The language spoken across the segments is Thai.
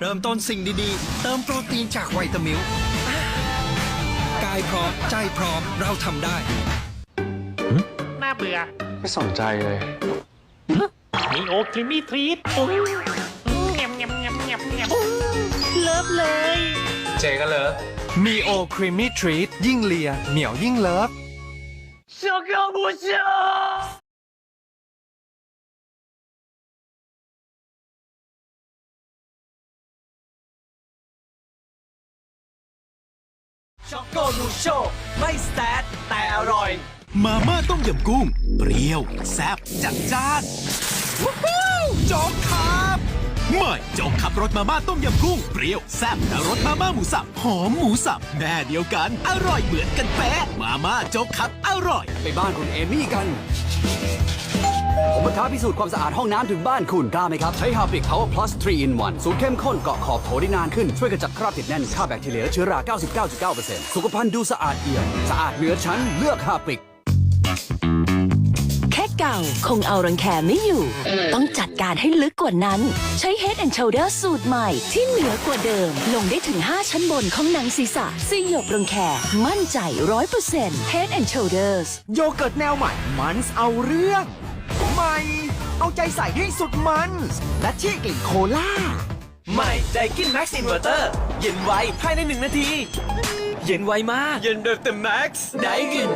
เริ่มต้นสิ่งดีๆ เติมโปรตีนจากไวตามิลกายพร้อม ใจพร้อม เราทำได้ น่าเบื่อไม่สนใจเลยมีโอคลิมี่ทรีตเงียบเงียบเงียบเงียบเงียบเลิฟเลย เจก็เลยมีโอครีมมี่ทรีตยิ่งเลีย เหนียวยิ่งเลิฟ ช็อกโกนูโชไม่แซดแต่อร่อย มาม่าต้มยำกุ้ง เปรี้ยว แซ่บจัดจ้านวู้ฮู้โจ๊กครับใหม่โจ๊กขับรสมาม่าต้มยำกุ้ง เปรี้ยว แซ่บและรสมาม่าหมูสับหอมหมูสับแม่เดียวกัน อร่อยเหมือนกันแป๊ะมาม่าโจ๊กครับอร่อย ไปบ้านคุณเอมี่กัน ผมมาท้าพิสูจน์ความสะอาดห้องน้ำถึงบ้านคุณกล้าไหมครับ ใช้ฮาปิก Power Plus 3 in 1สูตรเข้มข้นเกาะขอบโถได้นานขึ้น ช่วยกระจัดคราบติดแน่นฆ่าแบคทีเรียและเชื้อรา 99.9%สุขภัณฑ์ดูสะอาดเอี่ยมสะอาดเหนือชั้นเลือกฮาปิก แค่เก่าคงเอารังแคไม่อยู่ ต้องจัดการให้ลึกกว่านั้น ใช้ Head and Shoulder สูตรใหม่ ที่เหนือกว่าเดิม ลงได้ถึง 5 ชั้นบนของหนังศีรษะสยบรังแคมั่นใจ 100% Head and Shoulders โยเกิร์ตแนวใหม่มันส์เอาเรื่อง ใหม่ เอาใจใส่ให้สุดมันส์และที่กลิ่นโคล่า ใหม่ไดกินแม็กซ์อินเวอร์เตอร์เย็นไวภายในหนึ่งนาที เย็นไวมาก เย็นแบบเต็มแม็กซ์ไดกิน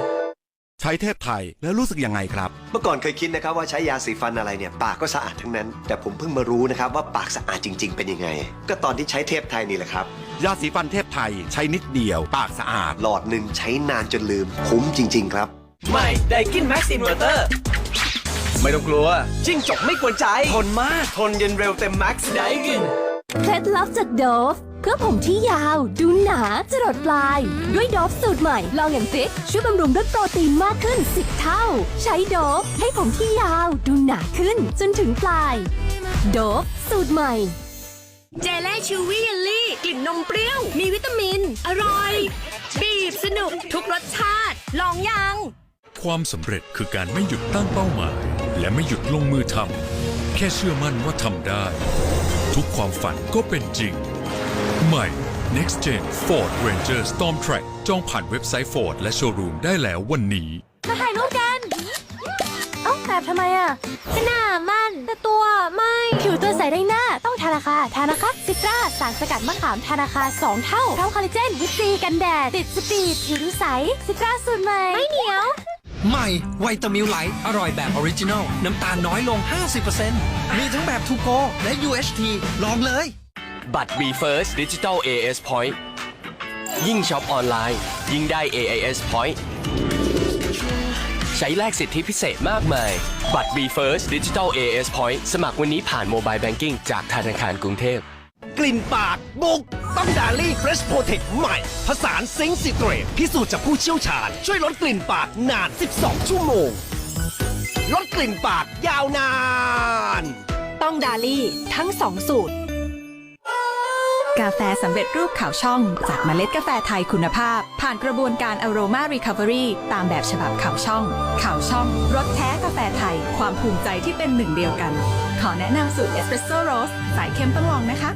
ใช้เทพไทยแล้วรู้สึกยังไงครับ เมื่อก่อนเคยคิดนะครับว่าใช้ยาสีฟันอะไรเนี่ยปากก็สะอาดทั้งนั้น แต่ผมเพิ่งมารู้นะครับว่าปากสะอาดจริง ๆ เป็นยังไง ก็ตอนที่ใช้เทพไทยนี่แหละครับ ยาสีฟันเทพไทยใช้นิดเดียว ปากสะอาด หลอดหนึ่งใช้นานจนลืมคุ้มจริง ๆ ครับ ใหม่ไดกินแม็กซ์อินเวอร์เตอร์ ไม่ต้องกลัว จิ้งจกไม่กวนใจ ทนมาก ทนเย็นเร็วเต็มแม็กซ์ไดกิน เคล็ดลับจากโดฟเพื่อผมที่ยาว ดูหนาจรดปลาย ด้วยโดฟสูตรใหม่ ลองอย่างฟิกช่วยบำรุงด้วยโปรตีนมากขึ้น 10 เท่า ใช้โดฟให้ผมที่ยาว ดูหนาขึ้น จนถึงปลาย โดฟสูตรใหม่ เจเล่ชิวี่เยลลี่ กลิ่นนมเปรี้ยว มีวิตามิน อร่อย บีบสนุกทุกรสชาติ ลองยัง ความสำเร็จคือการไม่หยุดตั้งเป้าหมาย และไม่หยุดลงมือทำแค่เชื่อมั่นว่าทำได้ ทุกความฝันก็เป็นจริง ใหม่ Next Gen Ford Ranger Storm Track จองผ่านเว็บไซต์ Ford และโชว์รูมได้แล้ววันนี้ มาถ่ายรูปกัน เอ้าแบบทำไมอะหน้ามัน แต่ตัวไม่ ผิวตัวใสได้หน้า ต้องทานาคาทานาคาซิตราสารสกัดมะขามทานาคา 2 เท่าพร้อมคอลลาเจนวิตซีกันแดด ติดสปีดผิวดูใสซิตราสูตรใหม่ ไม่เหนียว ใหม่ไวตามิลไลท์อร่อยแบบออริจินอลน้ำตาลน้อยลง 50%มีทั้งแบบทูโกและ UHT ลองเลย บัตร B First Digital AS Point ยิ่งช็อปออนไลน์ ยิ่งได้ AIS Point ใช้แลกสิทธิพิเศษมากมาย บัตร B First Digital AS Point สมัครวันนี้ผ่านโมบายแบงกิ้งจากธนาคารกรุงเทพ กลิ่นปาก บุก ต้องดาลี่เฟรชโปรเทคใหม่ ผสานซิงค์ซิเตรตพิสูจน์จากผู้เชี่ยวชาญ ช่วยลดกลิ่นปากนาน 12 ชั่วโมง ลดกลิ่นปากยาวนาน ต้องดาลี่ทั้งสองสูตร กาแฟสำเร็จรูปขาวช่อง จากเมล็ดกาแฟไทยคุณภาพ ผ่านกระบวนการ Aroma Recovery ตามแบบฉบับขาวช่องขาวช่องรสแท้กาแฟไทย ความภูมิใจที่เป็นหนึ่งเดียวกัน ขอแนะนำสูตรเอสเปรสโซ่โรสสายเข้มต้องลองนะคะ